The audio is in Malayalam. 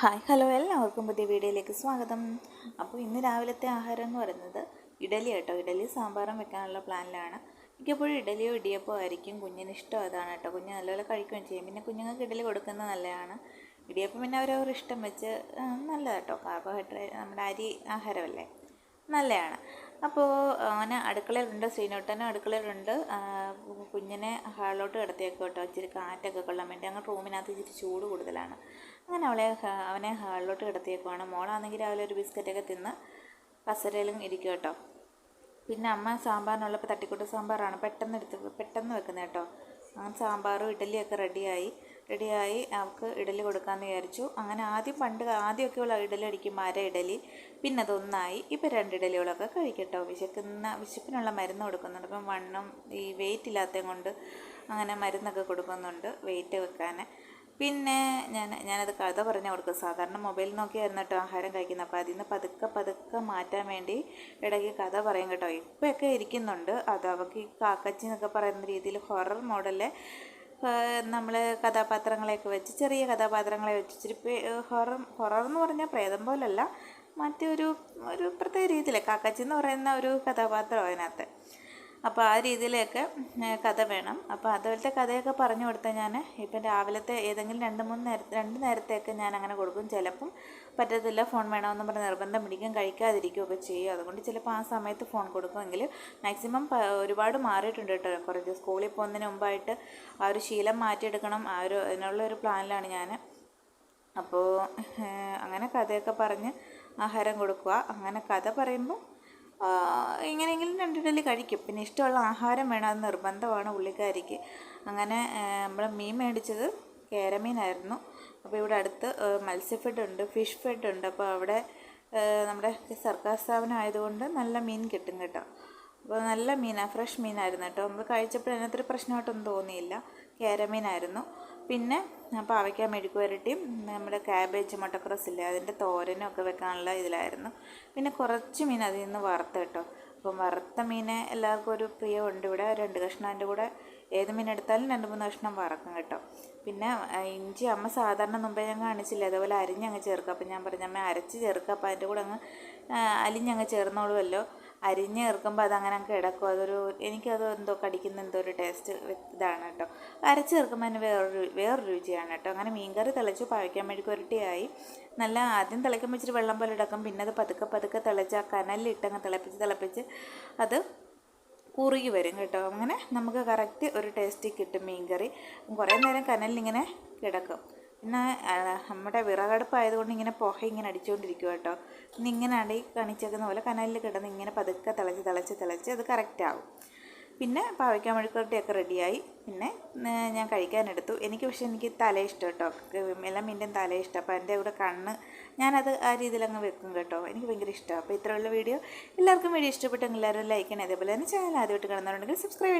ഹായ് ഹലോ എല്ലാവർക്കും പുതിയ വീഡിയോയിലേക്ക് സ്വാഗതം. അപ്പോൾ ഇന്ന് രാവിലത്തെ ആഹാരം എന്ന് പറയുന്നത് ഇഡലി കേട്ടോ. ഇഡലി സാമ്പാറും വെക്കാനുള്ള പ്ലാനിലാണ്. മിക്കപ്പോഴും ഇഡലിയോ ഇടിയപ്പോ ആയിരിക്കും കുഞ്ഞിന് ഇഷ്ടം അതാണ് കേട്ടോ. കുഞ്ഞ് നല്ലപോലെ കഴിക്കുകയും ചെയ്യും. പിന്നെ കുഞ്ഞുങ്ങൾക്ക് ഇഡലി കൊടുക്കുന്നത് നല്ലതാണ്. ഇടിയപ്പം പിന്നെ അവരവർ ഇഷ്ടം വെച്ച് നല്ലതാട്ടോ കാർബോഹൈഡ്രേറ്റ് നമ്മുടെ അരി ആഹാരമല്ലേ? നല്ലതാണ്. അപ്പോൾ അവനെ അടുക്കളയിലുണ്ട് ശ്രീനോട്ടനും അടുക്കളയിലുണ്ട്. കുഞ്ഞിനെ ഹാളിലോട്ട് കിടത്തിയേക്കും കേട്ടോ. ഇച്ചിരി കാറ്റൊക്കെ കൊള്ളാൻ വേണ്ടി. അങ്ങനെ റൂമിനകത്ത് ഇച്ചിരി ചൂട് കൂടുതലാണ്. അങ്ങനെ അവളെ അവനെ ഹാളിലോട്ട് കിടത്തിയേക്കുവാണ്. മോളാണെങ്കിൽ രാവിലെ ഒരു ബിസ്ക്കറ്റൊക്കെ തിന്ന് കസരയിലും ഇരിക്കും കേട്ടോ. പിന്നെ അമ്മ സാമ്പാറിനുള്ളപ്പോൾ തട്ടിക്കൂട്ട് സാമ്പാറാണ്. പെട്ടെന്ന് എടുത്ത് പെട്ടെന്ന് വെക്കുന്നത് കേട്ടോ. അങ്ങനെ സാമ്പാറും ഇഡലിയൊക്കെ റെഡിയായി. റെഡിയായി അവൾക്ക് ഇഡലി കൊടുക്കാമെന്ന് വിചാരിച്ചു. അങ്ങനെ ആദ്യം പണ്ട് ആദ്യമൊക്കെ ഉള്ള ഇഡലി അടിക്കുമ്പോൾ മര ഇഡലി പിന്നെ അതൊന്നായി. ഇപ്പം രണ്ട് ഇഡലികളൊക്കെ കഴിക്കട്ടോ. വിശക്കുന്ന വിശപ്പിനുള്ള മരുന്ന് കൊടുക്കുന്നുണ്ട്. ഇപ്പം വണ്ണം ഈ വെയിറ്റ് ഇല്ലാത്തത് കൊണ്ട് അങ്ങനെ മരുന്നൊക്കെ കൊടുക്കുന്നുണ്ട് വെയിറ്റ് വെക്കാൻ പിന്നെ ഞാൻ ഞാനത് കഥ പറഞ്ഞു കൊടുക്കും. സാധാരണ മൊബൈൽ നോക്കിയായിരുന്നു കേട്ടോ ആഹാരം കഴിക്കുന്നത്. അപ്പോൾ അതിൽ നിന്ന് പതുക്കെ പതുക്കെ മാറ്റാൻ വേണ്ടി ഇടയ്ക്ക് കഥ പറയും കേട്ടോ. ഇപ്പോഴൊക്കെ ഇരിക്കുന്നുണ്ട്. അത് അവൾക്ക് ഈ കാക്കച്ചി എന്നൊക്കെ പറയുന്ന രീതിയിൽ ഹൊറർ മോഡലിലെ നമ്മൾ കഥാപാത്രങ്ങളെയൊക്കെ വെച്ച് ചെറിയ കഥാപാത്രങ്ങളെ വെച്ച് ഹൊറർ ഹൊറർ എന്ന് പറഞ്ഞാൽ പ്രേതം പോലല്ല. മറ്റൊരു ഒരു പ്രത്യേക രീതിയിൽ കാക്കച്ചി എന്ന് പറയുന്ന ഒരു കഥാപാത്രം അതിനകത്ത്. അപ്പോൾ ആ രീതിയിലൊക്കെ കഥ വേണം. അപ്പോൾ അതുപോലത്തെ കഥയൊക്കെ പറഞ്ഞു കൊടുത്താൽ ഞാൻ ഇപ്പം രാവിലത്തെ ഏതെങ്കിലും രണ്ട് മൂന്ന് നേര രണ്ട് നേരത്തെയൊക്കെ ഞാൻ അങ്ങനെ കൊടുക്കും. ചിലപ്പം പറ്റത്തില്ല ഫോൺ വേണമെന്ന് പറഞ്ഞ് നിർബന്ധം പിടിക്കും കഴിക്കാതിരിക്കുകയൊക്കെ ചെയ്യും. അതുകൊണ്ട് ചിലപ്പോൾ ആ സമയത്ത് ഫോൺ കൊടുക്കുമെങ്കിൽ മാക്സിമം ഒരുപാട് മാറിയിട്ടുണ്ട് കേട്ടോ. കുറച്ച് സ്കൂളിൽ പോകുന്നതിന് മുമ്പായിട്ട് ആ ഒരു ശീലം മാറ്റിയെടുക്കണം. ആ ഒരു അതിനുള്ള ഒരു പ്ലാനിലാണ് ഞാൻ അപ്പോൾ അങ്ങനെ കഥയൊക്കെ പറഞ്ഞ് ആഹാരം കൊടുക്കുക. അങ്ങനെ കഥ പറയുമ്പോൾ എങ്ങനെയെങ്കിലും രണ്ടിടലി കഴിക്കും. പിന്നെ ഇഷ്ടമുള്ള ആഹാരം വേണം. അത് നിർബന്ധമാണ് പുള്ളിക്കാരിക്ക്. അങ്ങനെ നമ്മൾ മീൻ മേടിച്ചത് കേരമീനായിരുന്നു. അപ്പോൾ ഇവിടെ അടുത്ത് മത്സ്യഫെഡ് ഉണ്ട് ഫിഷ് ഫെഡ് ഉണ്ട് അപ്പോൾ അവിടെ നമ്മുടെ സർക്കാർ സ്ഥാപനം ആയതുകൊണ്ട് നല്ല മീൻ കിട്ടും കേട്ടോ. അപ്പോൾ നല്ല മീനാണ് ഫ്രഷ് മീനായിരുന്നു കേട്ടോ. നമ്മൾ കഴിച്ചപ്പോൾ അതിനകത്തൊരു പ്രശ്നമായിട്ടൊന്നും തോന്നിയില്ല. കേരമീനായിരുന്നു. പിന്നെ പാവയ്ക്ക മെഴുക്ക് വരട്ടിയും നമ്മുടെ ക്യാബേജ് മുട്ടക്രോസ് ഇല്ലേ അതിന്റെ തോരനും ഒക്കെ വെക്കാനുള്ള ഇതിലായിരുന്നു. പിന്നെ കുറച്ച് മീൻ അതിൽ നിന്ന് വറുത്ത് കേട്ടോ. അപ്പം വറുത്ത മീനെ എല്ലാവർക്കും ഒരു പ്രിയമുണ്ട് ഇവിടെ. രണ്ട് കഷ്ണം അതിന്റെ കൂടെ ഏത് മീൻ എടുത്താലും രണ്ട് മൂന്ന് കഷ്ണം വറക്കും കേട്ടോ. പിന്നെ ഇഞ്ചി അമ്മ സാധാരണ മുമ്പേ ഞാൻ കാണിച്ചില്ല അതേപോലെ അരിഞ്ഞങ്ങ് ചേർക്കുക അപ്പം ഞാൻ പറഞ്ഞ അമ്മ അരച്ച് ചേർക്കുക അപ്പം അതിന്റെ കൂടെ അങ്ങ് അലിഞ്ഞങ്ങ് ചേർന്നോളുമല്ലോ. അരിഞ്ഞ് ചേർക്കുമ്പോൾ അതങ്ങനെ കിടക്കും. അതൊരു എനിക്കത് എന്തോ കടിക്കുന്ന എന്തോ ഒരു ടേസ്റ്റ് ഇതാണ് കേട്ടോ. അരച്ച് ചേർക്കുമ്പോൾ അതിന് വേറൊരു വേറൊരു രുചിയാണ് കേട്ടോ. അങ്ങനെ മീൻകറി തിളച്ചു പാവയ്ക്കാൻ മെഴുക്കുരട്ടിയായി നല്ല ആദ്യം തിളയ്ക്കുമ്പോൾ ഇച്ചിരി വെള്ളം പോലെ ഇടക്കും. പിന്നെ അത് പതുക്കെ പതുക്കെ തിളച്ച് ആ കനലിലിട്ട് അങ്ങ് തിളപ്പിച്ച് തിളപ്പിച്ച് അത് കുറുകി വരും കേട്ടോ. അങ്ങനെ നമുക്ക് കറക്റ്റ് ഒരു ടേസ്റ്റ് കിട്ടും മീൻകറി. കുറേ നേരം കനലിലിങ്ങനെ കിടക്കും. പിന്നെ നമ്മുടെ വിറകടുപ്പായതുകൊണ്ട് ഇങ്ങനെ പുക ഇങ്ങനെ അടിച്ചുകൊണ്ടിരിക്കും കേട്ടോ ഇന്ന് ഇങ്ങനെ അടി കാണിച്ചേക്കുന്ന പോലെ കനലിൽ കിടന്ന് ഇങ്ങനെ പതുക്കെ തിളച്ച് തിളച്ച് തിളച്ച് അത് കറക്റ്റാവും പിന്നെ പാവയ്ക്കാൻ മെഴുക്കുവരട്ടിയൊക്കെ റെഡിയായി. പിന്നെ ഞാൻ കഴിക്കാനെടുത്തു. എനിക്ക് പക്ഷേ എനിക്ക് തല ഇഷ്ടം കേട്ടോ എല്ലാം മീന്റെയും തല ഇഷ്ടം. അപ്പോൾ എന്റെ കൂടെ കണ്ണ് ഞാനത് ആ രീതിയിൽ അങ്ങ് വെക്കും കേട്ടോ. എനിക്ക് ഭയങ്കര ഇഷ്ടമാണ് അപ്പോൾ ഇത്രയുള്ള വീഡിയോ. എല്ലാവർക്കും വീഡിയോ ഇഷ്ടപ്പെട്ടെങ്കിൽ എല്ലാവരും ലൈക്ക് ചെയ്യണം. അതേപോലെ തന്നെ ചാനൽ ആദ്യമായിട്ട് കാണുന്നവരുണ്ടെങ്കിൽ സബ്സ്ക്രൈബ് ചെയ്യണം